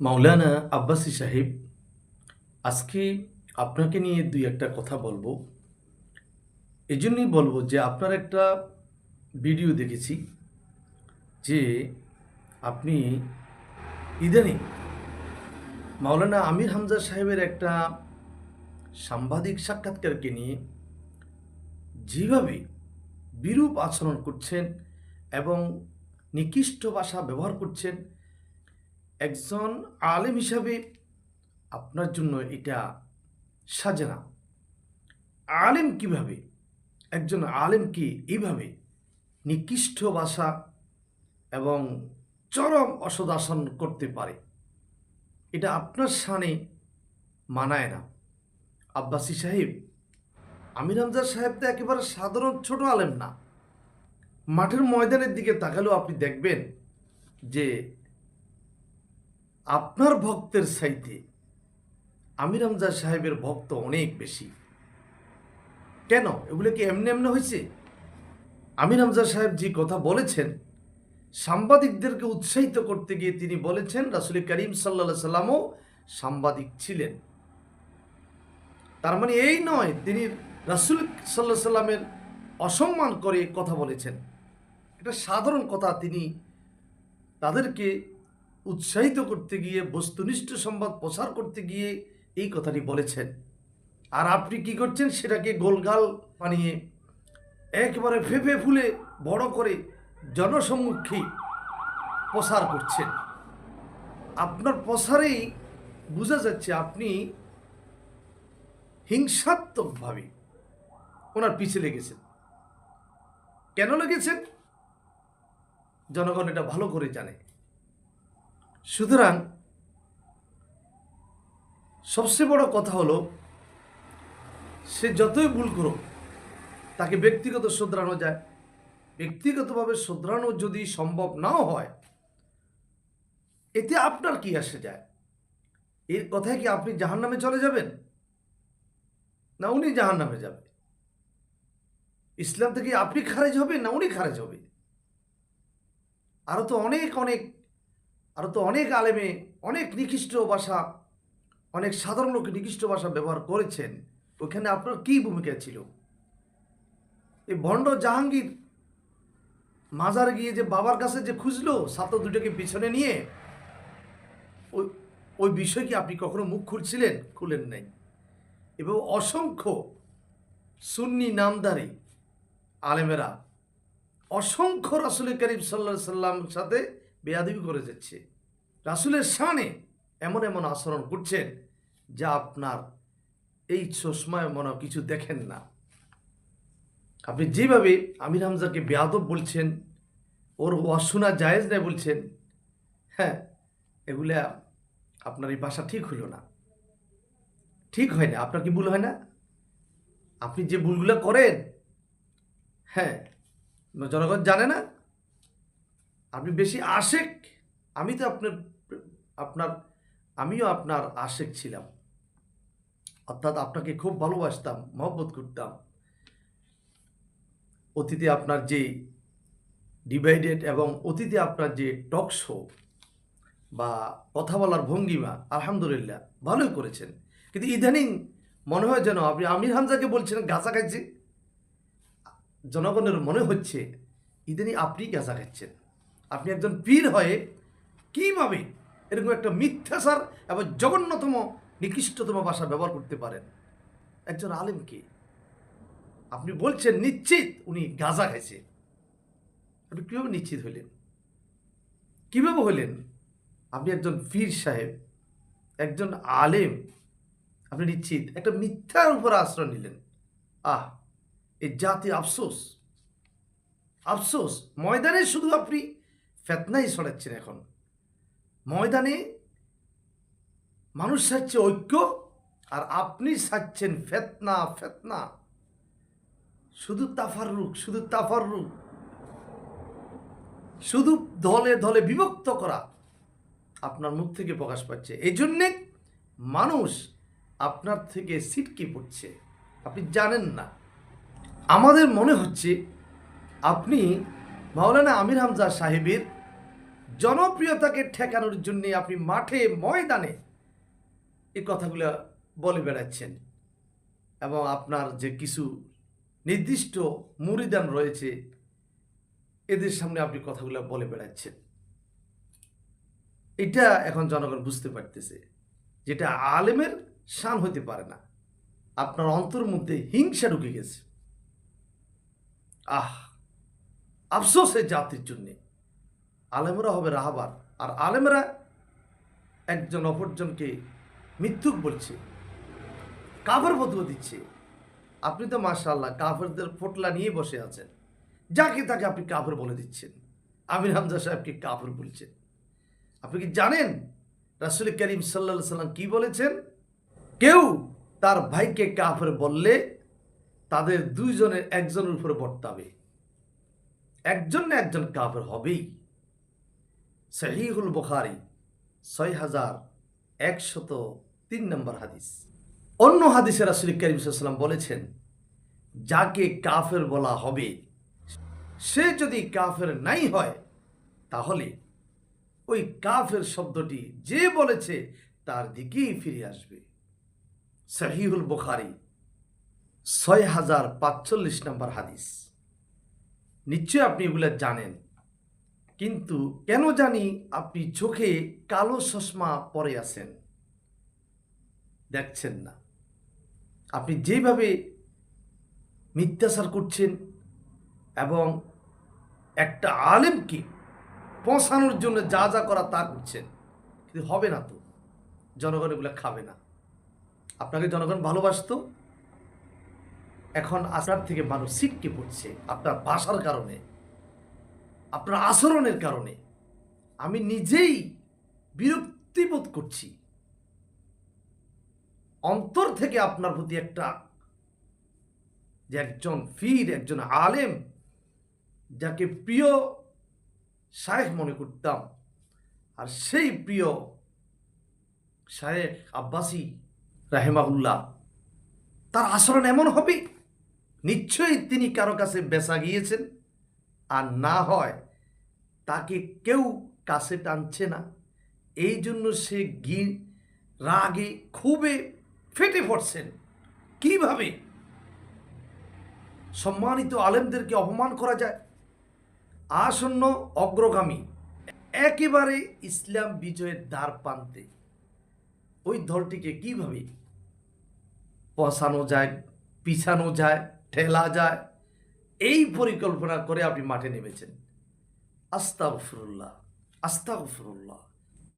মাওলানা আব্বাসী সাহেব, আজকে আপনাকে নিয়ে দুই একটা কথা বলব। এই জন্যই বলব যে আপনার একটা ভিডিও দেখেছি যে আপনি ইদানিং মাওলানা আমির হামজা সাহেবের একটা সাংবাদিক সাক্ষাৎকারকে নিয়ে যেভাবে বিরূপ আচরণ করছেন এবং নিকৃষ্ট ভাষা ব্যবহার করছেন একজন আলেম হিসাবে আপনার জন্য এটা সাজে না। আলেম কীভাবে? একজন আলেমকে এইভাবে নিকৃষ্ট ভাষা এবং চরম অসদাসন করতে পারে, এটা আপনার সানে মানায় না। আব্বাসী সাহেব, আমির হামজার সাহেব তো একেবারে সাধারণ ছোট আলেম না। মাঠের ময়দানের দিকে তাকালেও আপনি দেখবেন যে আপনার ভক্তের সাইতে আমির হামজা সাহেবের ভক্ত অনেক বেশি। কেন? এগুলো কি এমনি এমনি হয়েছে? আমির হামজা সাহেব যে কথা বলেছেন, সাংবাদিকদেরকে উৎসাহিত করতে গিয়ে তিনি বলেছেন, রাসুল করিম সাল্লা সাল্লামও সাংবাদিক ছিলেন। তার মানে এই নয়, তিনি রাসুল সাল্লাহ সাল্লামের অসম্মান করে কথা বলেছেন। এটা সাধারণ কথা, তিনি তাদেরকে উৎসাহিত করতে গিয়ে, বস্তুনিষ্ঠ সংবাদ প্রচার করতে গিয়ে এই কথাটি বলেছেন। আর আপনি কি করছেন? সেটাকে গোলগাল বানিয়ে একেবারে ফেফে ফুলে বড় করে জনসম্মুখী প্রসার করছেন। আপনার প্রসারেই বোঝা যাচ্ছে আপনি হিংসাত্মকভাবে ওনার পিছে লেগেছেন। কেন লেগেছেন? জনগণ এটা ভালো করে জানে। সুতরাং সবচেয়ে বড় কথা হলো, সে যতই ভুল করুক, তাকে ব্যক্তিগত শোধরানো যায়। ব্যক্তিগতভাবে শোধরানো যদি সম্ভব নাও হয়, এতে আপনার কি আসে যায়? এর কথায় কি আপনি জাহান নামে চলে যাবেন? না উনি জাহান নামে যাবে? ইসলাম থেকে আপনি খারেজ হবেন না উনি খারেজ হবে? আরও তো অনেক অনেক আরও তো অনেক আলেমে অনেক নিকৃষ্ট ভাষা, অনেক সাধারণ লোক নিকৃষ্ট ভাষা ব্যবহার করেছেন। ওখানে আপনার কি ভূমিকা ছিল? এই ভণ্ড জাহাঙ্গীর মাজার গিয়ে যে বাবার কাছে যে খুঁজলো ছাত্র দুটোকে পিছনে নিয়ে, ওই ওই বিষয় কি আপনি কখনো মুখ খুলছিলেন? খুলেন নাই। এবং অসংখ্য সুন্নি নামদারি আলেমেরা, অসংখ্য রাসুল করিম সাল্লা সাল্লামের সাথে বেয়াদবি করে যাচ্ছে। রাসুলের শানে এমন এমন আচরণ করছেন যা আপনার এই চশমায় মনে কিছু দেখেন না। আপনি যেভাবে আমির হামজাকে বেয়াদব বলছেন, ওর অশোনা জায়েজ নেয় বলছেন হ্যাঁ এগুলা আপনার এই বাসা ঠিক হইল না। ঠিক হয় না, আপনার কি ভুল হয় না? আপনি যে ভুলগুলো করেন হ্যাঁ জনগণ জানে না আপনি বেশি আশেক? আমি তো আপনার আপনার, আমিও আপনার আশেক ছিলাম। অর্থাৎ আপনাকে খুব ভালোবাসতাম, মহব্বত করতাম। অতীতে আপনার যে ডিভাইডেড এবং অতীতে আপনার যে টক শো বা কথা বলার ভঙ্গিমা, আলহামদুলিল্লাহ, ভালোই করেছেন। কিন্তু ইদানিং মনে হয় যেন আপনি আমির হামজাকে বলছেন, গাঁজা খাইছে। জনগণের মনে হচ্ছে, ইদানিং আপনি গাঁজা খাচ্ছেন। আপনি একজন পীর হয়ে কীভাবে এরকম একটা মিথ্যাচার এবং জঘন্যতম, নিকৃষ্টতম ভাষা ব্যবহার করতে পারেন? একজন আলেমকে আপনি বলছেন নিশ্চিত উনি গাঁজা খাইছে। আপনি কীভাবে নিশ্চিত হইলেন? কীভাবে হইলেন? আপনি একজন পীর সাহেব, একজন আলেম, আপনি নিশ্চিত একটা মিথ্যার উপর আশ্রয় নিলেন। আহ এই জাতি আফসোস। আফসোস, ময়দানে শুধু আপনি ফেতনাই ছড়াচ্ছেন এখন। ময়দানে মানুষ চাচ্ছে ঐক্য আর আপনি চাচ্ছেন ফেতনা ফেতনা। শুধু তাফার তাফারুক শুধু তাফার তাফারুক শুধু দলে দলে বিভক্ত করা আপনার মুখ থেকে প্রকাশ পাচ্ছে। এই জন্যে মানুষ আপনার থেকে সিটকে পড়ছে। আপনি জানেন না। আমাদের মনে হচ্ছে আপনি মাওলানা আমির হামজা সাহেবের জনপ্রিয়তাকে ঠেকানোর জন্য আপনি মাঠে ময়দানে এই কথাগুলো বলে বেড়াচ্ছেন। এবং আপনার যে কিছু নির্দিষ্ট মুরিদান রয়েছে, এদের সামনে আপনি কথাগুলো বলে বেড়াচ্ছেন। এটা এখন জনগণ বুঝতে পারতেছে যেটা আলেমের শান হতে পারে না। আপনার অন্তর মধ্যে হিংসা ঢুকে গেছে। আহ আফসোস এই জাতির জন্যে। আলেমরা হবে রাহাবার। আর আলেমরা একজন অপরজনকে মিথ্যুক বলছে, কাফের ফতুয়া দিচ্ছে। আপনি তো মাশাআল্লাহ কাফেরদের ফোটলা নিয়ে বসে আছেন। যাকে তাকে আপনি কাফের বলে দিচ্ছেন। আমির হামজা সাহেবকে কাফের বলছেন। আপনি কি জানেন রাসুল করিম সাল্লা সাল্লাম কি বলেছেন? কেউ তার ভাইকে কাফের বললে তাদের দুইজনের একজনের উপরে বর্তাবে। একজন না একজন কাফের হবেই। সহিহুল বুখারি, ছয় হাজার একশত তিন নম্বর হাদিস। অন্য হাদিসে রাসুল করিম সাল্লাম বলেছেন, যাকে কাফের বলা হবে, সে যদি কাফের নাই হয়, তাহলে ওই কাফের শব্দটি যে বলেছে, তার দিকেই ফিরে আসবে। সহিহুল বুখারি, ছয় হাজার পাঁচচল্লিশ নম্বর হাদিস। নিশ্চয় আপনি এগুলো জানেন। কিন্তু কেন জানি আপনি চোখে কালো চশমা পরে আছেন? দেখছেন না। আপনি যেভাবে মিথ্যাচার করছেন এবং একটা আলেমকে পৌঁছানোর জন্য যা যা করা তা করছেন, কিন্তু হবে না তো। জনগণ এগুলো খাবে না। আপনাকে জনগণ ভালোবাসতো, এখন আপনার থেকে মানুষ সিটকে পড়ছে আপনার ভাষার কারণে। আপনার আচরণের কারণে। আমি নিজেই বিরক্তিবোধ করছি। অন্তর থেকে আপনার প্রতি একটা যে একজন ফির, একজন আলেম, যাকে প্রিয় শায়েখ মনে করতাম, আর সেই প্রিয় শায়েখ আব্বাসি রাহেমাহুল্লাহ, তার আচরণ এমন হবে? নিশ্চয়ই তিনি কারও কাছে বেচা গিয়েছেন। আর না হয় তাকে কেউ কাছে টানছে না। এই জন্য সে গি, রাগে খুবই ফেটে পড়ছেন। কীভাবে? সম্মানিত আলেমদেরকে অপমান করা যায়? আসন্ন অগ্রগামী, একেবারে ইসলাম বিজয়ের দ্বার প্রান্তে, ওই দলটিকে কীভাবে পচানো যায়, পিছানো যায়, ঠেলা যায়? এই পরিকল্পনা করে আপনি মাঠে নেমেছেন। আস্তাফরুল্লাহ আস্তাগফিরুল্লাহ।